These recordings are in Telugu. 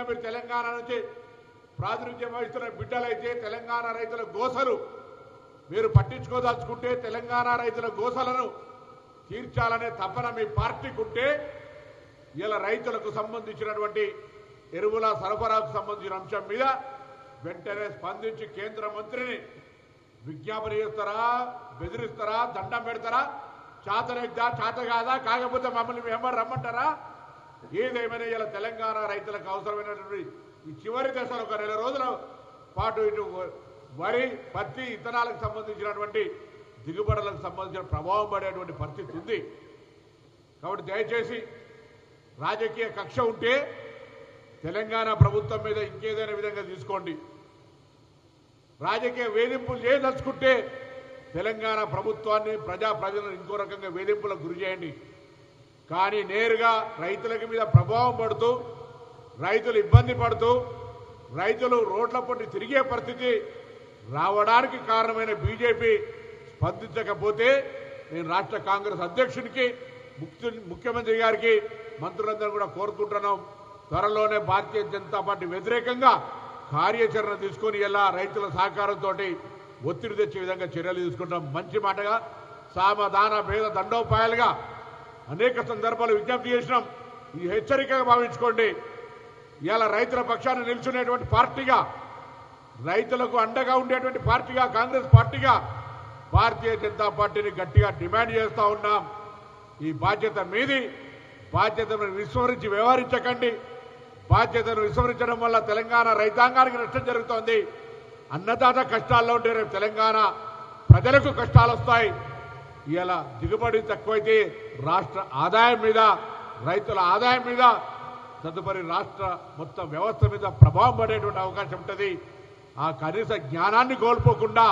అదేవిధంగా మీరు తెలంగాణ నుంచి ప్రాతినిధ్యం వహిస్తున్న బిడ్డలైతే తెలంగాణ రైతుల గోసలు మీరు పట్టించుకోదలుచుకుంటే తెలంగాణ రైతుల గోసలను తీర్చాలనే తపన మీ పార్టీకి ఉంటే ఇలా రైతులకు సంబంధించినటువంటి ఎరువుల సరఫరాకు సంబంధించిన అంశం మీద వెంటనే స్పందించి కేంద్ర మంత్రిని విజ్ఞాపన చేస్తారా బెదిరిస్తారా దండం పెడతారా? చాతనైద్దా చాత కాదా కాకపోతే మమ్మల్ని మేమని రమ్మంటారా? ఏదేమైనా ఇలా తెలంగాణ రైతులకు అవసరమైనటువంటి ఈ చివరి దశలో ఒక నెల రోజుల పాటు ఇటు వరి పత్తి ఇత్తనాలకు సంబంధించినటువంటి దిగుబడులకు సంబంధించిన ప్రభావం పడేటువంటి పరిస్థితి ఉంది. కాబట్టి దయచేసి రాజకీయ కక్ష ఉంటే తెలంగాణ ప్రభుత్వం మీద ఇంకేదైనా విధంగా తీసుకోండి. రాజకీయ వేధింపులు చేయదలుచుకుంటే తెలంగాణ ప్రభుత్వాన్ని ప్రజా ప్రజలను ఇంకో రకంగా వేధింపులకు గురి చేయండి. కానీ నేరుగా రైతులకి మీద ప్రభావం పడుతూ రైతులు ఇబ్బంది పడుతూ రైతులు రోడ్ల పొట్టి తిరిగే పరిస్థితి రావడానికి కారణమైన బీజేపీ స్పందించకపోతే నేను రాష్ట్ర కాంగ్రెస్ అధ్యక్షునికి ముఖ్యమంత్రి గారికి మంత్రులందరూ కూడా కోరుకుంటున్నాం. త్వరలోనే భారతీయ జనతా పార్టీ వ్యతిరేకంగా కార్యాచరణ తీసుకొని ఎలా రైతుల సహకారంతో ఒత్తిడి తెచ్చే విధంగా చర్యలు తీసుకుంటాం. మంచి మాటగా సామధాన భేద దండోపాయాలుగా అనేక సందర్భాలు విజ్ఞప్తి చేసినాం. ఈ హెచ్చరికగా భావించుకోండి. ఇవాళ రైతుల పక్షాన్ని నిల్చునేటువంటి పార్టీగా రైతులకు అండగా ఉండేటువంటి పార్టీగా కాంగ్రెస్ పార్టీగా భారతీయ జనతా పార్టీని గట్టిగా డిమాండ్ చేస్తూ ఉన్నాం. ఈ బాధ్యత మీది. బాధ్యతను విస్మరించి వ్యవహరించకండి. బాధ్యతను విస్మరించడం వల్ల తెలంగాణ రైతాంగానికి నష్టం జరుగుతోంది. అన్నదాత కష్టాల్లో ఉంటే రేపు తెలంగాణ ప్రజలకు కష్టాలు వస్తాయి. ఇవాళ దిగుబడి తక్కువైతే రాష్ట్ర ఆదాయం మీద రైతుల ఆదాయం మీద తదుపరి రాష్ట్ర మొత్తం వ్యవస్థ మీద ప్రభావం పడేటువంటి అవకాశం ఉంటుంది. ఆ కనీస జ్ఞానాన్ని కోల్పోకుండా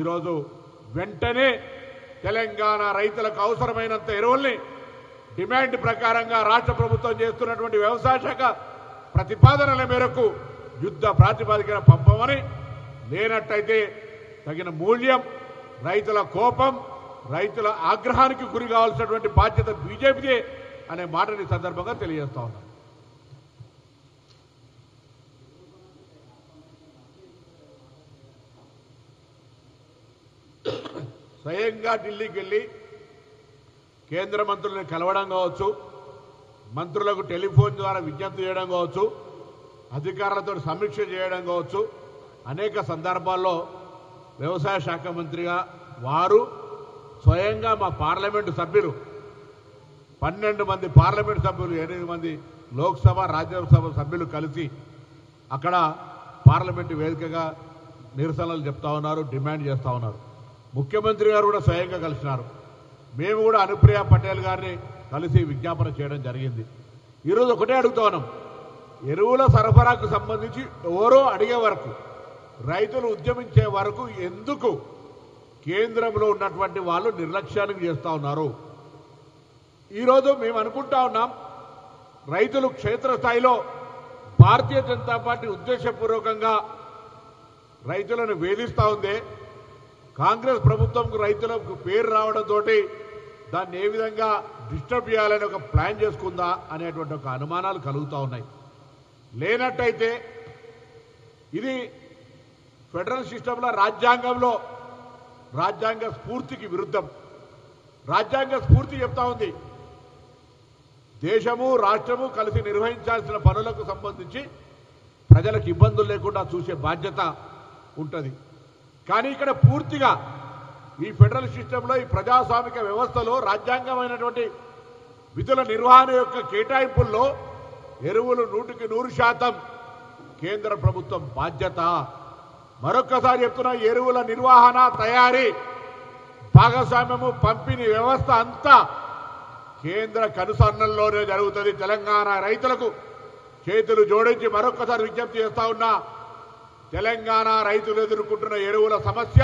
ఈరోజు వెంటనే తెలంగాణ రైతులకు అవసరమైనంత ఎరువుల్ని డిమాండ్ ప్రకారంగా రాష్ట్ర ప్రభుత్వం చేస్తున్నటువంటి వ్యవసాయ శాఖ ప్రతిపాదనల మేరకు యుద్ధ ప్రాతిపదికన పంపమని లేనట్టయితే తగిన మూల్యం రైతుల కోపం రైతుల ఆగ్రహానికి గురి కావాల్సినటువంటి బాధ్యత బీజేపీదే అనే మాటని ఈ సందర్భంగా తెలియజేస్తా ఉన్నాను స్వయంగా ఢిల్లీకి వెళ్ళి కేంద్ర మంత్రులను కలవడం కావచ్చు మంత్రులకు టెలిఫోన్ ద్వారా విజ్ఞప్తి చేయడం కావచ్చు అధికారులతో సమీక్ష చేయడం కావచ్చు. అనేక సందర్భాల్లో వ్యవసాయ శాఖ మంత్రిగా వారు స్వయంగా మా పార్లమెంటు సభ్యులు. పన్నెండు మంది పార్లమెంటు సభ్యులు ఎనిమిది మంది లోక్సభ రాజ్యసభ సభ్యులు కలిసి అక్కడ పార్లమెంటు వేదికగా నిరసనలు చెప్తా ఉన్నారు డిమాండ్ చేస్తూ ఉన్నారు. ముఖ్యమంత్రి గారు కూడా స్వయంగా కలిసినారు. మేము కూడా అనుప్రియ పటేల్ గారిని కలిసి విజ్ఞాపన చేయడం జరిగింది. ఈరోజు ఒకటే అడుగుతా ఉన్నాం. ఎరువుల సరఫరాకు సంబంధించి ఎవరో అడిగే వరకు రైతులు ఉద్యమించే వరకు ఎందుకు కేంద్రంలో ఉన్నటువంటి వాళ్ళు నిర్లక్ష్యానికి చేస్తా ఉన్నారు. ఈరోజు మేము అనుకుంటా ఉన్నాం రైతులు క్షేత్రస్థాయిలో భారతీయ జనతా పార్టీ ఉద్దేశపూర్వకంగా రైతులను వేధిస్తూ ఉంది. కాంగ్రెస్ ప్రభుత్వంకు రైతులకు పేరు రావడంతో దాన్ని ఏ విధంగా డిస్టర్బ్ చేయాలని ఒక ప్లాన్ చేసుకుందా అనేటువంటి ఒక అనుమానాలు కలుగుతూ ఉన్నాయి. లేనట్టయితే ఇది ఫెడరల్ సిస్టంలో రాజ్యాంగంలో రాజ్యాంగ స్ఫూర్తికి విరుద్ధం. రాజ్యాంగ స్ఫూర్తి చెప్తా ఉంది. దేశము రాష్ట్రము కలిసి నిర్వహించాల్సిన పనులకు సంబంధించి ప్రజలకు ఇబ్బందులు లేకుండా చూసే బాధ్యత ఉంటుంది. కానీ ఇక్కడ పూర్తిగా ఈ ఫెడరల్ సిస్టంలో ఈ ప్రజాస్వామిక వ్యవస్థలో రాజ్యాంగమైనటువంటి విధుల నిర్వహణ యొక్క కేటాయింపుల్లో ఎరువులు నూటికి నూరు శాతం కేంద్ర ప్రభుత్వం బాధ్యత. మరొక్కసారి చెప్తున్నా ఎరువుల నిర్వహణ తయారీ భాగస్వామ్యము పంపిణీ వ్యవస్థ అంతా కేంద్ర కనుసన్నల్లోనే జరుగుతుంది. తెలంగాణ రైతులకు చేతులు జోడించి మరొక్కసారి విజ్ఞప్తి చేస్తా ఉన్నా తెలంగాణ రైతులు ఎదుర్కొంటున్న ఎరువుల సమస్య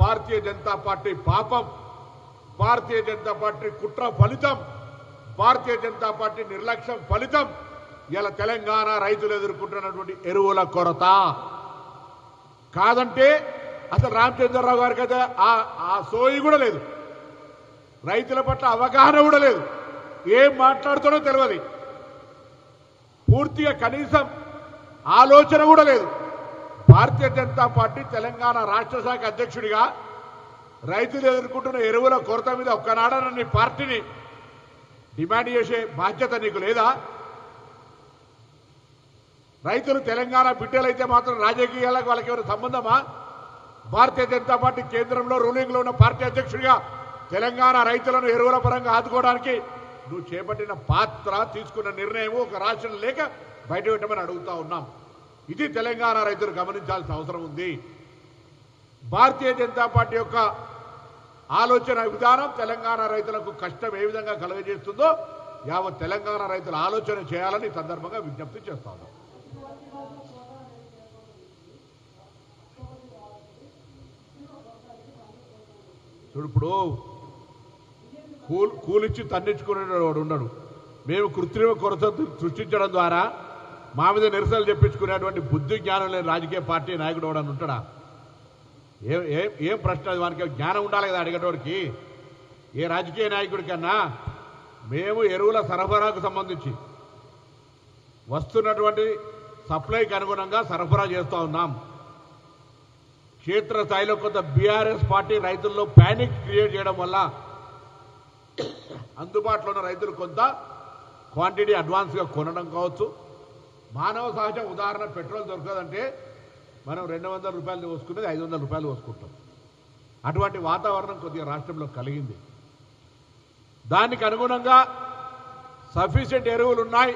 భారతీయ జనతా పార్టీ పాపం భారతీయ జనతా పార్టీ కుట్ర ఫలితం భారతీయ జనతా పార్టీ నిర్లక్ష్యం ఫలితం. ఇలా తెలంగాణ రైతులు ఎదుర్కొంటున్నటువంటి ఎరువుల కొరత. కాదంటే అసలు రామచంద్రరావు గారికి అయితే ఆ- ఆ సోయి కూడా లేదు. రైతుల పట్ల అవగాహన కూడా లేదు. ఏం మాట్లాడుతాడో తెలియదు. పూర్తిగా కనీసం ఆలోచన కూడా లేదు. భారతీయ జనతా పార్టీ తెలంగాణ రాష్ట్ర శాఖ అధ్యక్షుడిగా రైతులు ఎదుర్కొంటున్న ఎరువుల కొరత మీద ఒక్కనాడన పార్టీని డిమాండ్ చేసే బాధ్యత నీకు లేదా? రైతులు తెలంగాణ బిడ్డలైతే మాత్రం రాజకీయాలకు వాళ్ళకి ఎవరు సంబంధమా? భారతీయ జనతా పార్టీ కేంద్రంలో రూలింగ్లో ఉన్న పార్టీ అధ్యక్షుడిగా తెలంగాణ రైతులను ఎరువుల పరంగా ఆదుకోవడానికి నువ్వు చేపట్టిన పాత్ర తీసుకున్న నిర్ణయం ఒక రాష్ట్రం లేక బయట పెట్టమని అడుగుతా ఉన్నాం. ఇది తెలంగాణ రైతులు గమనించాల్సిన అవసరం ఉంది. భారతీయ జనతా పార్టీ యొక్క ఆలోచన విధానం తెలంగాణ రైతులకు కష్టం ఏ విధంగా కలుగజేస్తుందో యావత్ తెలంగాణ రైతుల ఆలోచన చేయాలని సందర్భంగా విజ్ఞప్తి చేస్తా ఉన్నాం. చూడు ఇప్పుడు కూల్ కూలిచ్చి తన్నించుకునేవాడు ఉన్నాడు మేము కృత్రిమ కొరత సృష్టించడం ద్వారా మా మీద నిరసనలు చెప్పించుకునేటువంటి బుద్ధి జ్ఞానం లేని రాజకీయ పార్టీ నాయకుడు ఎవడని ఉంటాడా? ఏ ఏం ప్రశ్న అది? వానికి జ్ఞానం ఉండాలి కదా అడిగేటోడికి. ఏ రాజకీయ నాయకుడి కన్నా మేము ఎరువుల సరఫరాకు సంబంధించి వస్తున్నటువంటి సప్లైకి అనుగుణంగా సరఫరా చేస్తూ ఉన్నాం. క్షేత్రస్థాయిలో కొంత బీఆర్ఎస్ పార్టీ రైతుల్లో ప్యానిక్ క్రియేట్ చేయడం వల్ల అందుబాటులో ఉన్న రైతులు కొంత క్వాంటిటీ అడ్వాన్స్గా కొనడం కావచ్చు. మానవ సహజ ఉదాహరణ పెట్రోల్ దొరకదంటే మనం రెండు వందల రూపాయలు పోసుకునేది ఐదు వందల రూపాయలు పోసుకుంటాం. అటువంటి వాతావరణం కొద్దిగా రాష్ట్రంలో కలిగింది. దానికి అనుగుణంగా సఫిషియెంట్ ఎరువులు ఉన్నాయి.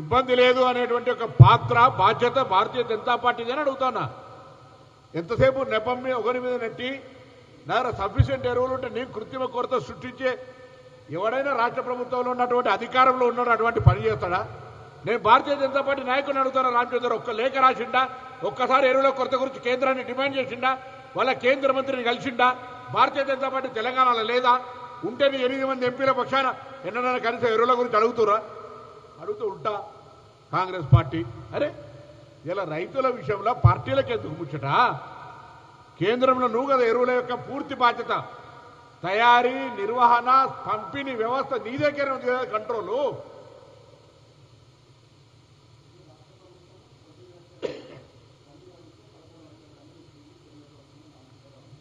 ఇబ్బంది లేదు అనేటువంటి ఒక పాత్ర బాధ్యత భారతీయ జనతా పార్టీ అని అడుగుతున్నా ఎంతసేపు నెపం మీద ఒకరి మీద నెట్టి నా సఫిషియంట్ ఎరువులు ఉంటే నేను కృత్రిమ కొరత సృష్టించే ఎవడైనా రాష్ట్ర ప్రభుత్వంలో ఉన్నటువంటి అధికారంలో ఉన్నాడు అటువంటి పని చేస్తాడా? నేను భారతీయ జనతా పార్టీ నాయకుని అడుగుతాను రామచంద్ర ఒక్క లేఖ రాసిండా? ఒక్కసారి ఎరువుల కొరత గురించి కేంద్రాన్ని డిమాండ్ చేసిండా? వాళ్ళ కేంద్ర మంత్రిని కలిసిండా? భారతీయ జనతా పార్టీ తెలంగాణలో లేదా? ఉంటే నీ ఎనిమిది మంది ఎంపీల పక్షాన ఎన్నడైనా కనీసం ఎరువుల గురించి అడుగుతురా? అడుగుతూ ఉంటా కాంగ్రెస్ పార్టీ. అరే ఇలా రైతుల విషయంలో పార్టీలకు ఎందుకు ముచ్చట? కేంద్రంలో నువ్వు కదా ఎరువుల యొక్క పూర్తి బాధ్యత. తయారీ నిర్వహణ పంపిణీ వ్యవస్థ నీ దగ్గర కంట్రోలు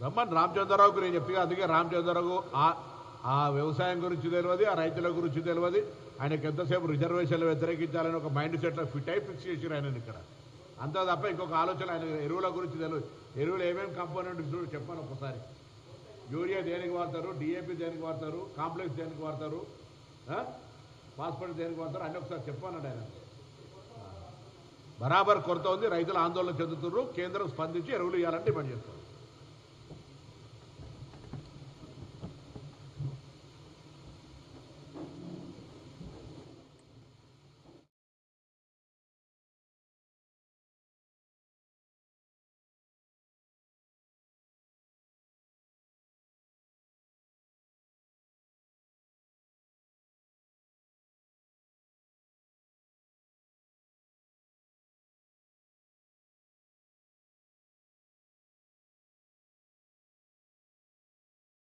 రమ్మని రామచంద్రరావుకు నేను చెప్పిగా అందుకే రామచంద్రరావు ఆ ఆ వ్యవసాయం గురించి తెలియదు ఆ రైతుల గురించి తెలియదు. ఆయనకు ఎంతసేపు రిజర్వేషన్లు వ్యతిరేకించాలని ఒక మైండ్ సెట్లో ఫిట్ అయి ఫిక్స్ చేసారు ఆయన ఇక్కడ. అంత తప్ప ఇంకొక ఆలోచన ఆయన ఎరువుల గురించి తెలియదు ఎరువులు ఏమేమి కాంపోనెంట్ చూడు చెప్పాను ఒకసారి యూరియా దేనికి వాడతారు? డిఏపి దేనికి వాడతారు? కాంప్లెక్స్ దేనికి వాడతారు? ఫాస్ఫేట్ దేనికి వాడతారు? అన్నీ ఒకసారి చెప్పానండి ఆయన. బరాబర్ కొరత ఉంది రైతులు ఆందోళన చెందుతున్నారు కేంద్రం స్పందించి ఎరువులు ఇవ్వాలని డిమాండ్ చేస్తారు